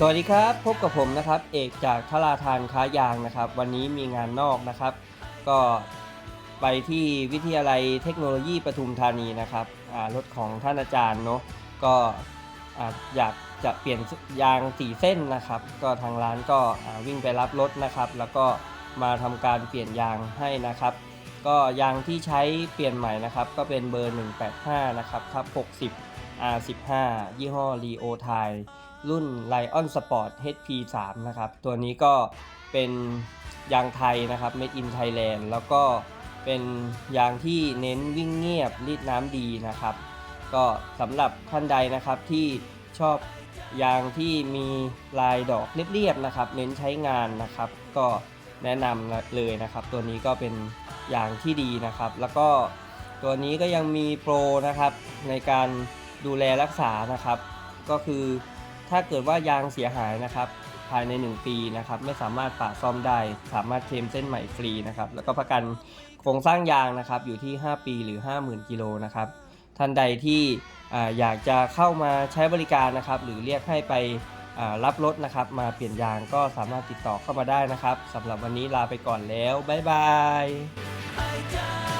สวัสดีครับ พบกับผมนะครับ เอกจากทราทานค้ายางนะครับ วันนี้มีงานนอกนะครับ ก็ไปที่วิทยาลัยเทคโนโลยีปทุมธานีนะครับรถของท่านอาจารย์เนาะก็อ่าอยากจะเปลี่ยนยางสีเส้นนะครับ ก็ทางร้านก็วิ่งไปรับรถนะครับ แล้วก็มาทำการเปลี่ยนยางให้นะครับ ก็ยางที่ใช้เปลี่ยนใหม่นะครับ ก็เป็นเบอร์ 185 นะครับทับ60 R15 ยี่ห้อ Leo t i รุ่น Lion Sport HP3 นะครับ ตัวนี้ก็เป็นยางไทยนะครับ Made in Thailand แล้วก็เป็นยางที่เน้นวิ่งเงียบรีดน้ำดีนะครับ ก็สำหรับท่านใดนะครับที่ชอบยางที่มีลายดอกเรียบๆนะครับ เน้นใช้งานนะครับ ก็แนะนำเลยนะครับ ตัวนี้ก็เป็นยางที่ดีนะครับ แล้วก็ตัวนี้ก็ยังมีโปรนะครับในการดูแลรักษานะครับ ก็คือ ถ้าเกิดว่ายางเสียหายนะครับภายใน 1 ปีนะครับไม่สามารถปะซ่อมได้ สามารถเคลมเส้นใหม่ฟรีนะครับแล้วก็ประกันโครงสร้างยางนะครับอยู่ที่ 5 ปีหรือ 50,000กิโลนะครับท่านใดที่อยากจะเข้ามาใช้บริการนะครับ หรือเรียกให้ไปรับรถนะครับ มาเปลี่ยนยางก็สามารถติดต่อเข้ามาได้นะครับสำหรับวันนี้ลาไปก่อนแล้ว บ๊ายบาย